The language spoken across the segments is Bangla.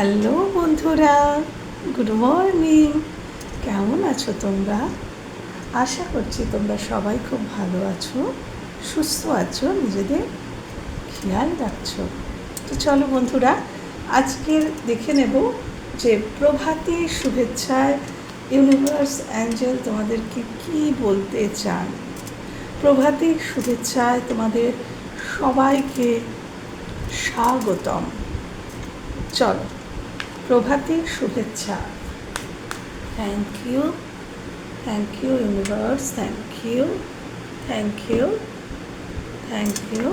হ্যালো বন্ধুরা, গুড মর্নিং। কেমন আছো তোমরা? আশা করছি তোমরা সবাই খুব ভালো আছো, সুস্থ আছো, নিজেদের খেয়াল রাখছো। তো চলো বন্ধুরা, আজকের দেখে নেব যে প্রভাতী শুভেচ্ছায় ইউনিভার্স অ্যাঞ্জেল তোমাদেরকে কি বলতে চান প্রভাতী শুভেচ্ছায় তোমাদের সবাইকে স্বাগতম। চলো। প্রভাতী শুভেচ্ছা। Thank you thank you universe thank you thank you thank you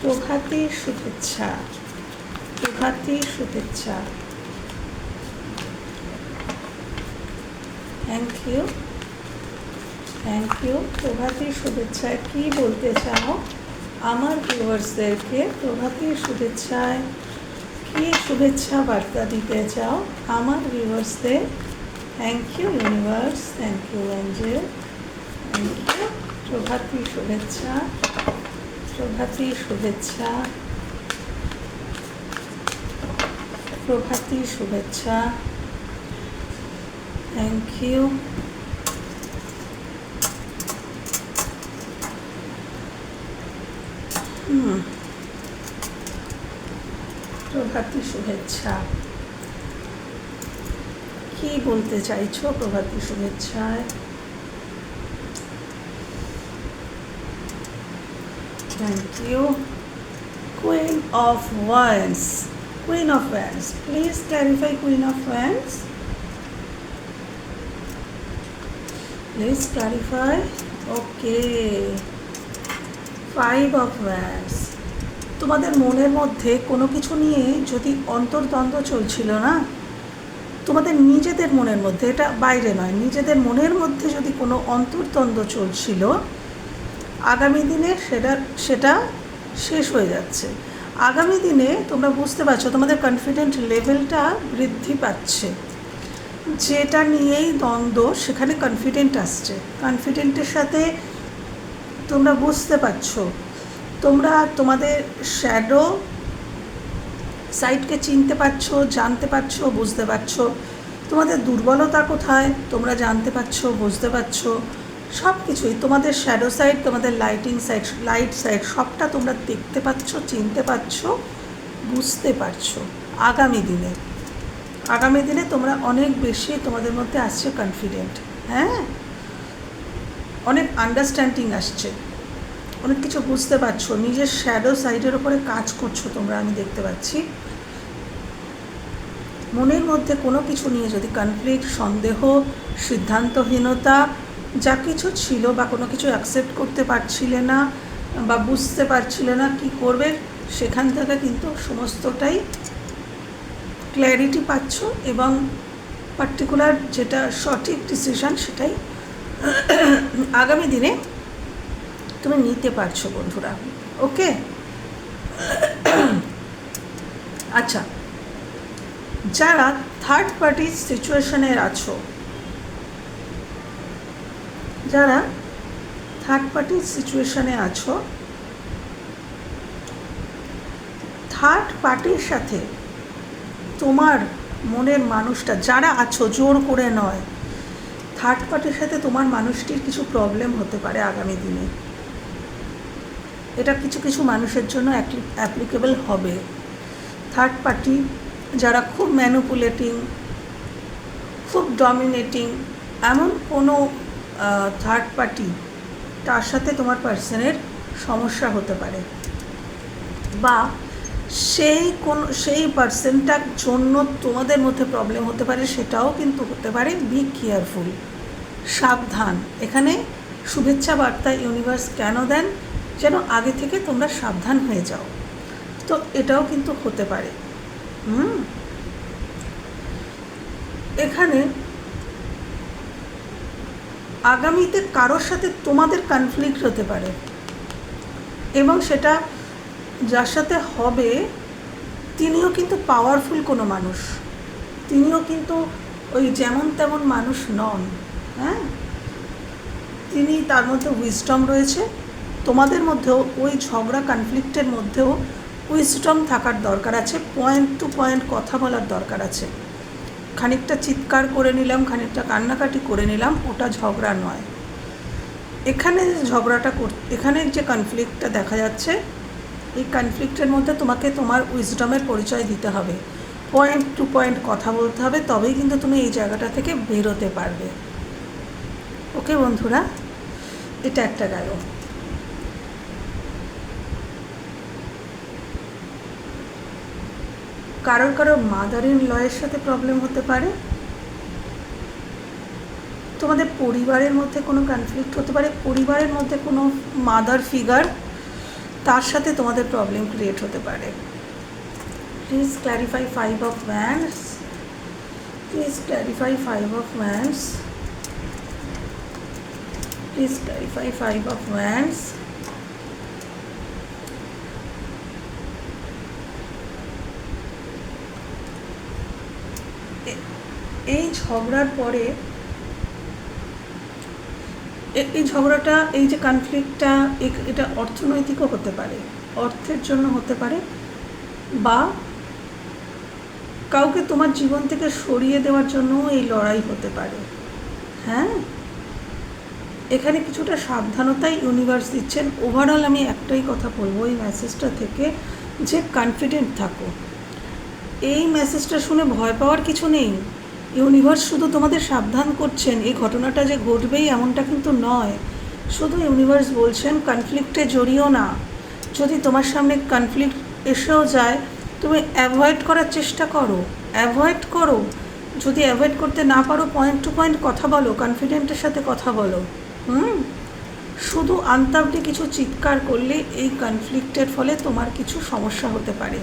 প্রভাতী শুভেচ্ছা প্রভাতী শুভেচ্ছা। থ্যাংক ইউ থ্যাংক ইউ প্রভাতী শুভেচ্ছায় কী বলতে চাও? আমার ভিউয়ার্সদেরকে প্রভাতী শুভেচ্ছায়। কি শুভেচ্ছা, বার্তা দিতে চাও আমার ভিউয়ার্সদের thank you universe thank you angel thank you প্রভাতী শুভেচ্ছা। প্রভাতী শুভেচ্ছা। প্রভাতী শুভেচ্ছা। থ্যাংক ইউ হুম প্রভাতী শুভেচ্ছা। কি বলতে চাইছো প্রভাতী শুভেচ্ছায়? Thank you queen of wands queen of wands please clarify queen of wands please clarify okay five of wands তোমাদের মনের মধ্যে কোনো কিছু নিয়ে যদি অন্তর্দ্বন্দ্ব চলছিল না, তোমাদের নিজেদের মনের মধ্যে, এটা বাইরে নয়, নিজেদের মনের মধ্যে যদি কোনো অন্তর্দ্বন্দ্ব চলছিল, আগামী দিনে সেটা সেটা শেষ হয়ে যাচ্ছে। আগামী দিনে তোমরা বুঝতে পারছ, তোমাদের কনফিডেন্ট লেভেলটা বৃদ্ধি পাচ্ছে। যেটা নিয়েই দ্বন্দ্ব, সেখানে কনফিডেন্ট আসছে। কনফিডেন্টের সাথে তোমরা বুঝতে পারছ তোমরা তোমাদের শ্যাডো সাইডকে চিনতে পারছ, জানতে পারছ, বুঝতে পারছ। তোমাদের দুর্বলতা কোথায়, তোমরা জানতে পারছ, বুঝতে পারছ। সব কিছুই তোমাদের শ্যাডো সাইড তোমাদের লাইটিং সাইড লাইট সাইড সবটা তোমরা দেখতে পাচ্ছ, চিনতে পারছ, বুঝতে পারছ। আগামী দিনে আগামী দিনে তোমরা অনেক বেশি তোমাদের মধ্যে আসছে কনফিডেন্ট হ্যাঁ? অনেক আন্ডারস্ট্যান্ডিং আসছে। অনেক কিছু বুঝতে পারছ। নিজের শ্যাডো সাইডের ওপরে কাজ করছ তোমরা, আমি দেখতে পাচ্ছি। মনের মধ্যে কোনো কিছু নিয়ে যদি কনফ্লিক্ট সন্দেহ, সিদ্ধান্তহীনতা যা কিছু ছিল বা কোনো কিছু অ্যাকসেপ্ট করতে পারছিলে না বা বুঝতে পারছিলে না কি করবে, সেখান থেকে কিন্তু সমস্তটাই ক্ল্যারিটি পাচ্ছ এবং পার্টিকুলার যেটা সঠিক ডিসিশন সেটাই আগামী দিনে তুমি নিতে পারছ, বন্ধুরা। ওকে? আচ্ছা। যারা থার্ড পার্টি সিচুয়েশনের আছো, যারা থার্ড পার্টি সিচুয়েশনে আছো থার্ড পার্টির সাথে তোমার মনের মানুষটা, যারা আছো, জোর করে নয় থার্ড পার্টির সাথে তোমার মানুষটির কিছু প্রবলেম হতে পারে আগামী দিনে। এটা কিছু কিছু মানুষের জন্য অ্যাপ্লিকেবল হবে। থার্ড পার্টি যারা খুব ম্যানুপুলেটিং খুব ডমিনেটিং এমন কোনো থার্ড পার্টি তার সাথে তোমার পার্সনের সমস্যা হতে পারে। বা সেই কোন, সেই পার্সেনটার জন্য তোমাদের মধ্যে প্রবলেম হতে পারে, সেটাও কিন্তু হতে পারে। বি কেয়ারফুল সাবধান। এখানে শুভেচ্ছা বার্তা ইউনিভার্স কেন দেন? যেন আগে থেকে তোমরা সাবধান হয়ে যাও। তো এটাও কিন্তু হতে পারে। হুম? এখানে আগামীতে কারোর সাথে তোমাদের কনফ্লিক্ট হতে পারে। এবং সেটা যার সাথে হবে, তিনিও কিন্তু পাওয়ারফুল কোনো মানুষ। তিনিও কিন্তু ওই যেমন তেমন মানুষ নন। হ্যাঁ? তিনি তার মধ্যে উইজডম রয়েছে। তোমাদের মধ্যেও, ওই ঝগড়া কনফ্লিক্টের মধ্যেও উইস্টম থাকার দরকার আছে পয়েন্ট টু পয়েন্ট কথা বলার দরকার আছে। খানিকটা চিৎকার করে নিলাম, খানিকটা কান্নাকাটি করে নিলাম, ওটা ঝগড়া নয়। এখানে যে ঝগড়াটা এখানে যে কনফ্লিক্টটা দেখা যাচ্ছে, এই কনফ্লিক্টের মধ্যে তোমাকে তোমার উইজডমের পরিচয় দিতে হবে। পয়েন্ট টু পয়েন্ট কথা বলতে হবে, তবেই কিন্তু তুমি এই জায়গাটা থেকে বেরোতে পারবে। ওকে বন্ধুরা, এটা একটা গেল। কারোর কারোর মাদার ইন লয়ের সাথে প্রবলেম হতে পারে? তোমাদের পরিবারের মধ্যে কোনো কনফ্লিক্ট হতে পারে? পরিবারের মধ্যে কোনো মাদার ফিগার তার সাথে তোমাদের প্রবলেম ক্রিয়েট হতে পারে? Please clarify five of wands please clarify five of wands please clarify five of wands এই ঝগড়ার পরে এই ঝগড়াটা, এই যে কনফ্লিক্টটা এটা অর্থনৈতিকও হতে পারে। অর্থের জন্য হতে পারে বা কাউকে তোমার জীবন থেকে সরিয়ে দেওয়ার জন্য এই লড়াই হতে পারে। হ্যাঁ? এখানে কিছুটা সাবধানতাই ইউনিভার্স দিচ্ছেন। ওভারঅল আমি একটাই কথা বলব এই মেসেজটা থেকে যে কনফিডেন্ট থাকো। এই মেসেজটা শুনে ভয় পাওয়ার কিছু নেই। ইউনিভার্স শুধু তোমাদের সাবধান করছেন, এই ঘটনাটা যে ঘটবেই এমনটা কিন্তু নয়। শুধু ইউনিভার্স বলছেন কনফ্লিক্টে জড়িও না। যদি তোমার সামনে কনফ্লিক্ট এসেও যায়, তুমি অ্যাভয়েড করার চেষ্টা করো। অ্যাভয়েড করো। যদি অ্যাভয়েড করতে না পারো পয়েন্ট টু পয়েন্ট কথা বলো কনফিডেন্টের সাথে কথা বলো। হুম? শুধু আন্তাবটি কিছু চিৎকার করলে এই কনফ্লিক্টের ফলে তোমার কিছু সমস্যা হতে পারে।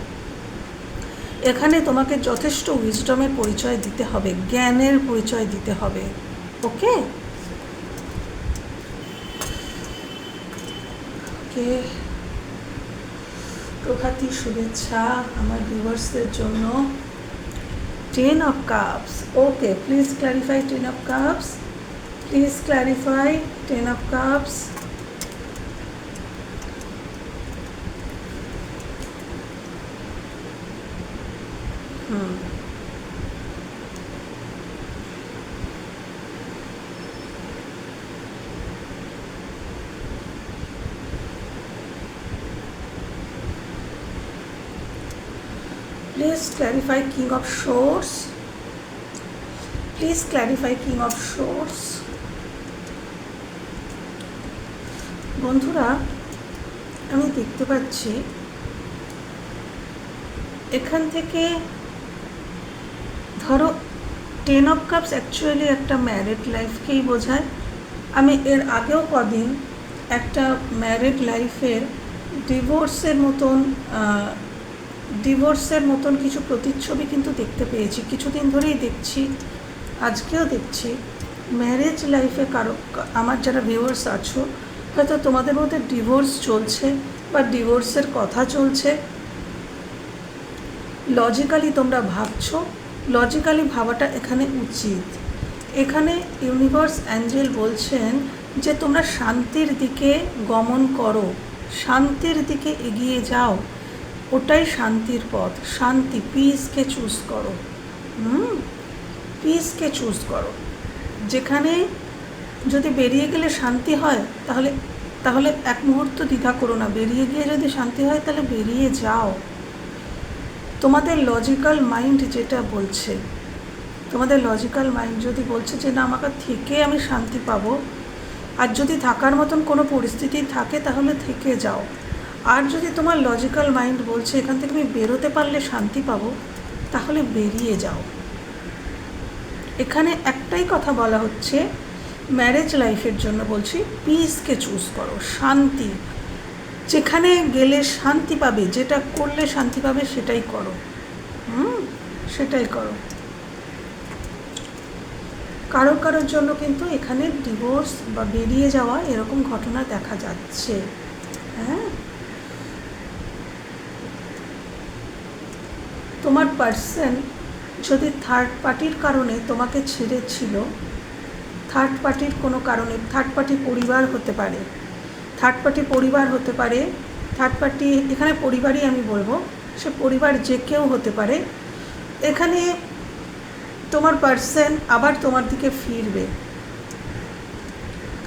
এখানে তোমাকে যথেষ্ট উইজডমের পরিচয় দিতে হবে, জ্ঞানের পরিচয় দিতে হবে ওকে ওকে প্রভাতী শুভেচ্ছা আমার ভিউয়ার্সদের জন্য। Ten of cups okay please clarify ten of cups please clarify ten of cups Please clarify King of Swords. Please clarify King of Swords. বন্ধুরা আমি দেখতে পাচ্ছি এখান থেকে ধরো টেন অফ কাপস অ্যাকচুয়ালি একটা ম্যারিড লাইফকেই বোঝায়। আমি এর আগেও কদিন একটা ম্যারিড লাইফের ডিভোর্সের মতন ডিভোর্সের মতন কিছু প্রতিচ্ছবি কিন্তু দেখতে পেয়েছি। কিছুদিন ধরেই দেখছি, আজকেও দেখছি। ম্যারেজ লাইফে কারও, আমার যারা ভিউয়ার্স আছো, হয়তো তোমাদের মধ্যে ডিভোর্স চলছে বা ডিভোর্সের কথা চলছে। লজিক্যালি তোমরা ভাবছ লজিক্যালি ভাবাটা এখানে উচিত। এখানে ইউনিভার্স অ্যাঞ্জেল বলছেন যে তোমরা শান্তির দিকে গমন করো, শান্তির দিকে এগিয়ে যাও। ওটাই শান্তির পথ। শান্তি পিসকে চুজ করো। হুম? পিসকে চুজ করো। যেখানে যদি বেরিয়ে গেলে শান্তি হয়, তাহলে তাহলে এক মুহূর্ত দ্বিধা করো না। বেরিয়ে গিয়ে যদি শান্তি হয়, তাহলে বেরিয়ে যাও। তোমাদের লজিক্যাল মাইন্ড যেটা বলছে, তোমাদের লজিক্যাল মাইন্ড যদি বলছে যে না, আমাকে থেকে আমি শান্তি পাবো, আর যদি থাকার মতন কোনো পরিস্থিতি থাকে তাহলে থেকে যাও। আর যদি তোমার লজিক্যাল মাইন্ড বলছে এখান থেকে আমি বেরোতে পারলে শান্তি পাবো, তাহলে বেরিয়ে যাও। এখানে একটাই কথা বলা হচ্ছে ম্যারেজ লাইফের জন্য বলছি পিসকে চুজ করো, শান্তি। যেখানে গেলে শান্তি পাবে, যেটা করলে শান্তি পাবে সেটাই করো। হুম, সেটাই করো। কারও কারোর জন্য কিন্তু এখানে ডিভোর্স বা বেরিয়ে যাওয়া এরকম ঘটনা দেখা যাচ্ছে। হ্যাঁ? তোমার পার্সন যদি থার্ড পার্টির কারণে তোমাকে ছেড়েছিল থার্ড পার্টির কোনো কারণে থার্ড পার্টি পরিবার হতে পারে থার্ড পার্টি পরিবার হতে পারে থার্ড পার্টি এখানে পরিবারই আমি বলব, সে পরিবার যে কেউ হতে পারে, এখানে তোমার পার্সন আবার তোমার দিকে ফিরবে।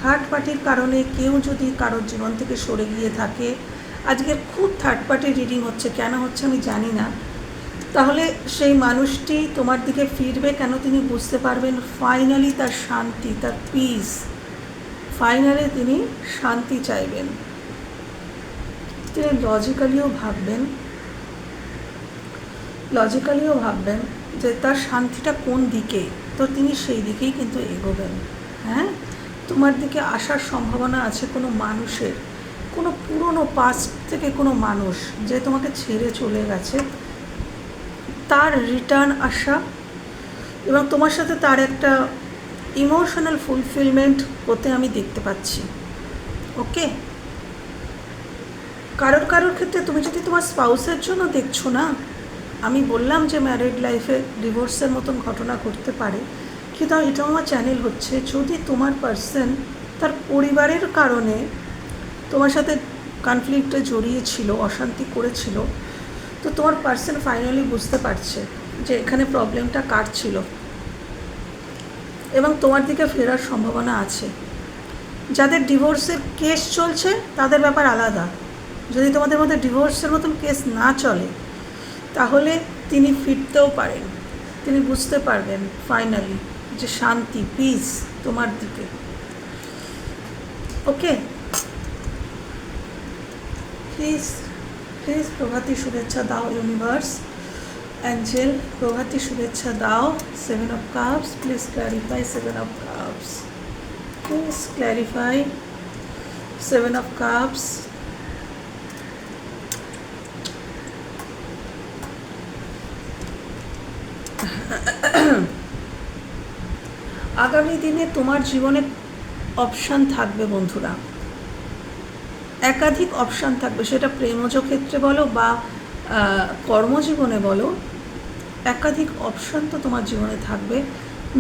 থার্ড পার্টির কারণে কেউ যদি কারোর জীবন থেকে সরে গিয়ে থাকে, আজকে খুব থার্ড পার্টি রিডিং হচ্ছে, কেন হচ্ছে আমি জানি না। তাহলে সেই মানুষটি তোমার দিকে ফিরবে কেন তিনি বুঝতে পারবেন? ফাইনালি তার শান্তি, তার পিস ফাইনালি তিনি শান্তি চাইবেন। তিনি লজিক্যালিও ভাববেন লজিক্যালিও ভাববেন যে তার শান্তিটা কোন দিকে? তো তিনি সেই দিকেই কিন্তু এগোবেন। হ্যাঁ? তোমার দিকে আসার সম্ভাবনা আছে কোনো মানুষের, কোনো পুরনো পাস্ট থেকে কোনো মানুষ যে তোমাকে ছেড়ে চলে গেছে। তার রিটার্ন আসা এবং তোমার সাথে তার একটা ইমোশনাল ফুলফিলমেন্ট হতে আমি দেখতে পাচ্ছি। ওকে কারোর কারোর ক্ষেত্রে তুমি যদি তোমার স্পাউসের জন্য দেখছ না, আমি বললাম যে ম্যারিড লাইফে ডিভোর্সের মতন ঘটনা ঘটতে পারে। কিন্তু এটাও আমার চ্যানেল হচ্ছে, যদি তোমার পার্সন তার পরিবারের কারণে তোমার সাথে কনফ্লিক্টে জড়িয়েছিল, অশান্তি করেছিল, তো তোমার পার্সন ফাইনালি বুঝতে পারছে যে এখানে প্রবলেমটা কার ছিল। এবং তোমার দিকে ফেরার সম্ভাবনা আছে। যাদের ডিভোর্সের কেস চলছে, তাদের ব্যাপার আলাদা। যদি তোমাদের মধ্যে ডিভোর্সের মতন কেস না চলে, তাহলে তিনি ফিরতেও পারেন। তিনি বুঝতে পারবেন ফাইনালি যে শান্তি পিস তোমার দিকে। ওকে প্লিজ প্লিজ প্রভাতী শুভেচ্ছা দাও ইউনিভার্স অ্যাঞ্জেল প্রভাতী শুভেচ্ছা দাও seven of cups please clarify seven of cups please clarify seven of cups আগামী দিনে তোমার জীবনে অপশান থাকবে বন্ধুরা। একাধিক অপশান থাকবে। সেটা প্রেমজ ক্ষেত্রে বলো বা কর্মজীবনে বলো। একাধিক অপশান তো তোমার জীবনে থাকবে।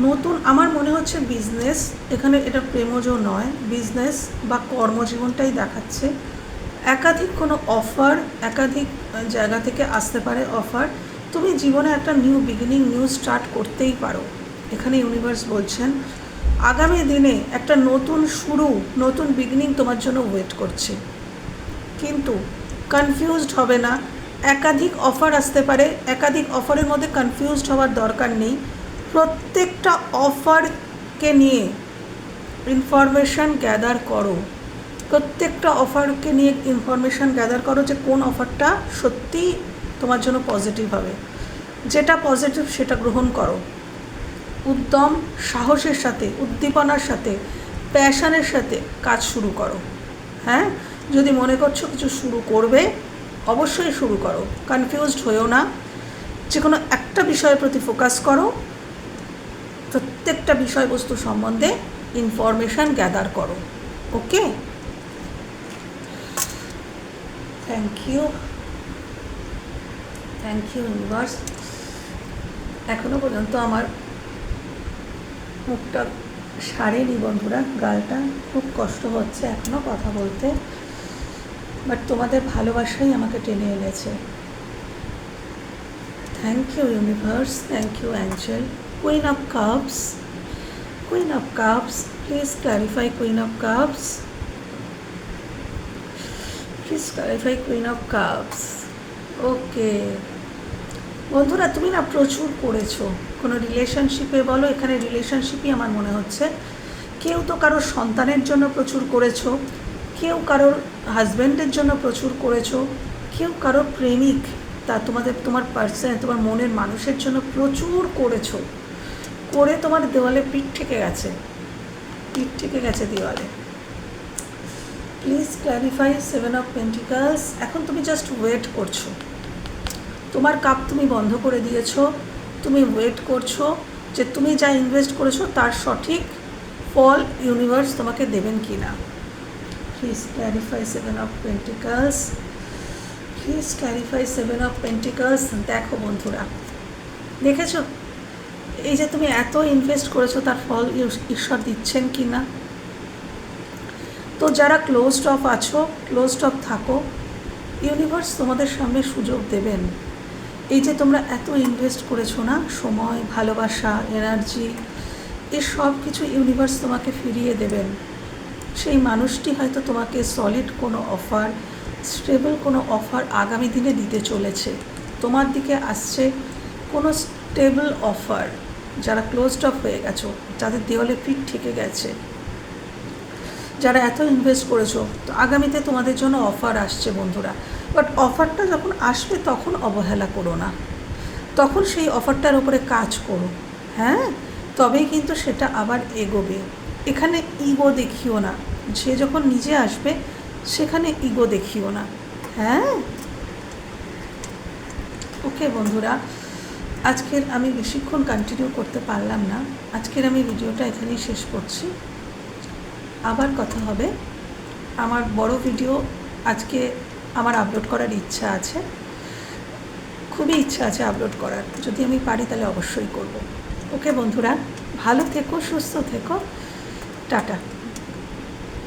নতুন, আমার মনে হচ্ছে বিজনেস এখানে এটা প্রেমজও নয় বিজনেস বা কর্মজীবনটাই দেখাচ্ছে। একাধিক কোনো অফার একাধিক জায়গা থেকে আসতে পারে অফার তুমি জীবনে একটা নিউ বিগিনিং নিউ স্টার্ট করতেই পারো। এখানে ইউনিভার্স বলছেন, আগামী দিনে একটা নতুন শুরু, নতুন বিগিনিং তোমার জন্য ওয়েট করছে। কিন্তু কনফিউজড হবে না। একাধিক অফার আসতে পারে। একাধিক অফারের মধ্যে কনফিউজড হওয়ার দরকার নেই। প্রত্যেকটা অফারকে নিয়ে ইনফরমেশান গ্যাদার করো। প্রত্যেকটা অফারকে নিয়ে ইনফরমেশান গ্যাদার করো যে কোন অফারটা সত্যিই তোমার জন্য পজিটিভ হবে। যেটা পজিটিভ সেটা গ্রহণ করো। উদ্যম, সাহসের সাথে, উদ্দীপনার সাথে প্যাশনের সাথে কাজ শুরু করো। হ্যাঁ? যদি মনে করছ কিছু শুরু করবে অবশ্যই শুরু করো। কনফিউজড হয়েও না। যে কোনো একটা বিষয়ের প্রতি ফোকাস করো। প্রত্যেকটা বিষয়বস্তু সম্বন্ধে ইনফরমেশান গ্যাদার করো। Okay thank you thank you universe এখনও পর্যন্ত আমার মুখটা সারেনি বন্ধুরা। গালটা খুব কষ্ট হচ্ছে এখনও কথা বলতে। তোমাদের ভালোবাসাই আমাকে টেনে এনেছে। Thank you universe thank you angel queen of cups queen of cups please clarify queen of cups please clarify queen of cups okay বন্ধুরা, তুমি না প্রচুর করেছ। কোনো রিলেশনশিপে বলো, এখানে রিলেশনশিপই আমার মনে হচ্ছে। কেউ তো কারও সন্তানের জন্য প্রচুর করেছ। কেউ কারোর হাজব্যান্ডের জন্য প্রচুর করেছ, কেউ কারোর প্রেমিক, তা তোমাদের, তোমার পার্সন তোমার মনের মানুষের জন্য প্রচুর করেছ। করে তোমার দেওয়ালে পিঠ ঠেকে গেছে। পিঠ ঠেকে গেছে দেওয়ালে। Please clarify seven of pentacles এখন তুমি জাস্ট ওয়েট করছ। তোমার কাপ তুমি বন্ধ করে দিয়েছ। তুমি ওয়েট করছ যে তুমি যা ইনভেস্ট করেছ তার সঠিক ফল ইউনিভার্স তোমাকে দেবেন কি না please clarify seven of pentacles please clarify seven of pentacles দেখো বন্ধুরা, দেখেছ? এই যে তুমি এত ইনভেস্ট করেছ, তার ফল ঈশ্বর দিচ্ছেন কি না তো যারা ক্লোজড অফ আছো ক্লোজড অফ থাকো। ইউনিভার্স তোমাদের সামনে সুযোগ দেবেন। এই যে তোমরা এত ইনভেস্ট করেছ না, সময়, ভালোবাসা এনার্জি এ সব কিছু ইউনিভার্স তোমাকে ফিরিয়ে দেবেন। সেই মানুষটি হয়তো তোমাকে সলিড কোনো অফার স্টেবল কোনো অফার আগামী দিনে দিতে চলেছে। তোমার দিকে আসছে কোনো স্টেবল অফার যারা ক্লোজড অফ হয়ে গেছো, যাদের দেওয়ালে পিঠ ঠেকে গেছে। যারা এত ইনভেস্ট করেছ, তো আগামীতে তোমাদের জন্য অফার আসছে বন্ধুরা। বাট অফারটা যখন আসবে, তখন অবহেলা করো না। তখন সেই অফারটার উপরে কাজ করো। হ্যাঁ? তবেই কিন্তু সেটা আবার এগোবে। এখানে ইগো দেখিও না। সে যখন নিজে আসবে, সেখানে ইগো দেখিও না। হ্যাঁ? ওকে বন্ধুরা, আজকের আমি বেশিক্ষণ কন্টিনিউ করতে পারলাম না। আজকের আমি ভিডিওটা এখানেই শেষ করছি। আবার কথা হবে। আমার বড় ভিডিও আজকে আমার আপলোড করার ইচ্ছা আছে। খুবই ইচ্ছা আছে আপলোড করার। যদি আমি পারি তাহলে অবশ্যই করব। ওকে বন্ধুরা, ভালো থেকো, সুস্থ থেকো। টাটা।